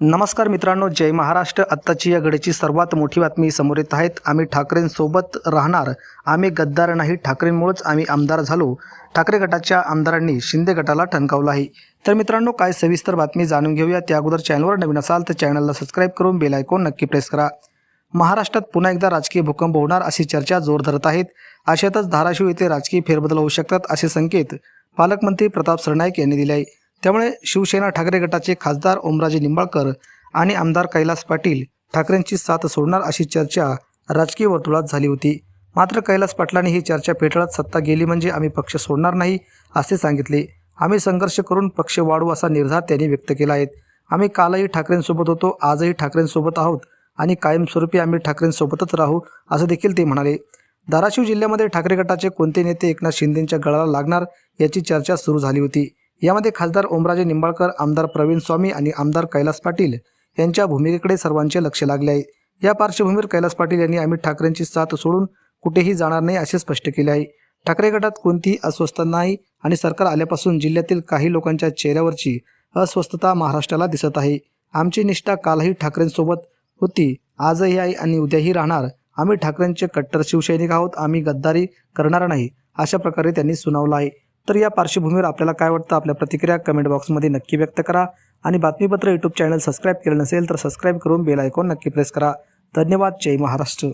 नमस्कार मित्रांनो जय महाराष्ट्र. आत्ताची या घडीची सर्वात मोठी बातमी समोर येत आहेत. आम्ही ठाकरेंसोबत राहणार. आम्ही गद्दार नाही ठाकरेंमुळेच आम्ही आमदार झालो. ठाकरे गटाच्या आमदारांनी शिंदे गटाला ठणकावलं आहे. तर मित्रांनो काय सविस्तर बातमी जाणून घेऊया. त्या अगोदर चॅनलवर नवीन असाल तर चॅनलला सबस्क्राईब करून बेल आयकॉन नक्की प्रेस करा. महाराष्ट्रात पुन्हा एकदा राजकीय भूकंप होणार अशी चर्चा जोर धरत आहेत. अशातच धाराशिव येथे राजकीय फेरबदल होऊ शकतात असे संकेत पालकमंत्री प्रताप सरनाईक यांनी दिले आहे त्यामुळे शिवसेना ठाकरे गटाचे खासदार ओमराजे निंबाळकर आणि आमदार कैलास पाटील ठाकरेंची साथ सोडणार अशी चर्चा राजकीय वर्तुळात झाली होती. मात्र कैलास पाटलांनी ही चर्चा पेटळत सत्ता गेली म्हणजे आम्ही पक्ष सोडणार नाही असे सांगितले. आम्ही संघर्ष करून पक्ष वाढवू असा निर्धार त्यांनी व्यक्त केला आहे. आम्ही कालही ठाकरेंसोबत होतो आजही ठाकरेंसोबत आहोत आणि कायमस्वरूपी आम्ही ठाकरेंसोबतच राहू असं देखील ते म्हणाले. धाराशिव जिल्ह्यामध्ये ठाकरे गटाचे कोणते नेते एकनाथ शिंदेंच्या गळाला लागणार याची चर्चा सुरू झाली होती. यामध्ये खासदार ओमराजे निंबाळकर आमदार प्रवीण स्वामी आणि आमदार कैलास पाटील यांच्या भूमिकेकडे सर्वांचे लक्ष लागले आहे. या पार्श्वभूमीवर कैलास पाटील यांनी अमित ठाकरेंची साथ सोडून कुठेही जाणार नाही असे स्पष्ट केले आहे. ठाकरे गटात कोणतीही अस्वस्थता नाही आणि सरकार आल्यापासून जिल्ह्यातील काही लोकांच्या चेहऱ्यावरची अस्वस्थता महाराष्ट्राला दिसत आहे. आमची निष्ठा कालही ठाकरेंसोबत होती. आजही आहे आणि उद्याही राहणार. आम्ही ठाकरेंचे कट्टर शिवसैनिक आहोत. आम्ही गद्दारी करणार नाही अशा प्रकारे त्यांनी सुनावलं आहे. तर या पार्श्वभूमीवर आपल्याला काय वाटतं? आपल्या प्रतिक्रिया कमेंट बॉक्समध्ये नक्की व्यक्त करा. आणि बातमीपत्र यूट्यूब चॅनल सबस्क्राईब केलं नसेल तर सबस्क्राईब करून बेल आयकॉन नक्की प्रेस करा. धन्यवाद. जय महाराष्ट्र.